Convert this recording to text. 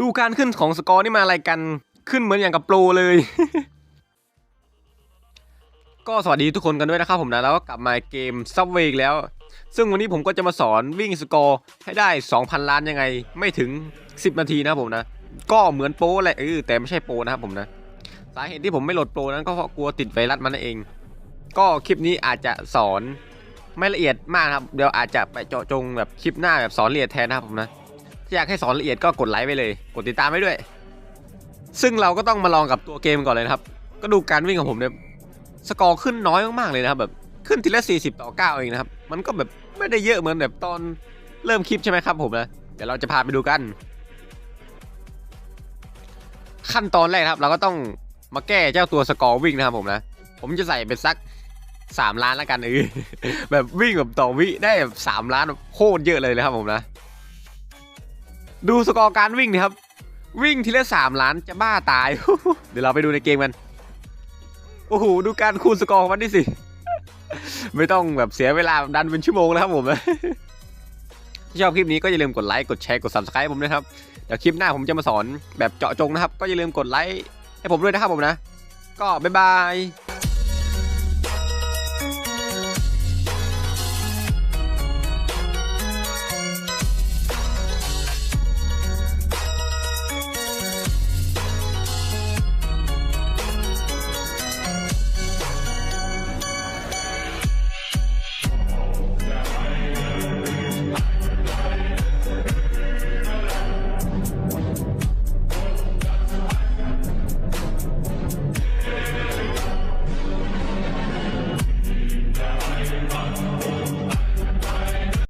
ดูการขึ้นของสกอร์นี่มาอะไรกันขึ้นเหมือนอย่างกับโปรเลย ก็สวัสดีทุกคนกันด้วยนะครับผมนะแล้วก็กลับมาเกมซับเวกแล้ว ซึ่งวันนี้ผมก็จะมาสอนวิ่งสกอร์ให้ได้ 2,000 ล้านยังไง ไม่ถึง 10 นาทีนะครับผมนะ ก็เหมือนโปรแหละเออแต่ไม่ใช่โปรนะครับผมนะสาเหตุที่ผมไม่โหลดโปรนั้นก็เพราะกลัวติดไวรัสมันเอง ก็คลิปนี้อาจจะสอนไม่ละเอียดมากครับ เดี๋ยวอาจจะไปเจาะจงแบบคลิปหน้าแบบสอนละเอียดแทนนะครับผมนะ อยากให้สอนละเอียดก็กดไลค์ไปเลย กดติดตามไว้ด้วย ซึ่งเราก็ต้องมาลองกับตัวเกมก่อนเลยนะครับ ก็ดูการวิ่งของผมเนี่ยสกอร์ขึ้นน้อยมากๆเลยนะครับแบบขึ้นทีละ 40 ต่อ 9 เองนะครับ มันก็แบบไม่ได้เยอะเหมือนแบบตอนเริ่มคลิปใช่ไหมครับผมนะเดี๋ยวเราจะพาไปดูกัน ขั้นตอนแรกครับ เราก็ต้องมาแก้เจ้าตัวสกอร์วิ่งนะครับผมนะ ผมจะใส่เป็นสัก 3 ล้านแล้วกันเออแบบวิ่งแบบต่อวิได้แบบ3ล้านโคตรเยอะเลยนะครับผมนะ ดูสกอร์การวิ่งนะครับ วิ่งทีละ3ล้านจะบ้าตาย เดี๋ยวเราไปดูในเกมกัน โอ้โห ดูการคูณสกอร์ของมันนี่สิ ไม่ต้องแบบเสียเวลาดันเป็นชั่วโมงแล้วครับผมถ้าชอบคลิปนี้ก็อย่าลืมกดไลค์กดแชร์กด subscribe ผมนะครับเดี๋ยวคลิปหน้าผมจะมาสอนแบบเจาะจงนะครับ ก็อย่าลืมกดไลค์ให้ผมด้วยนะครับผมนะ ก็บ๊ายบาย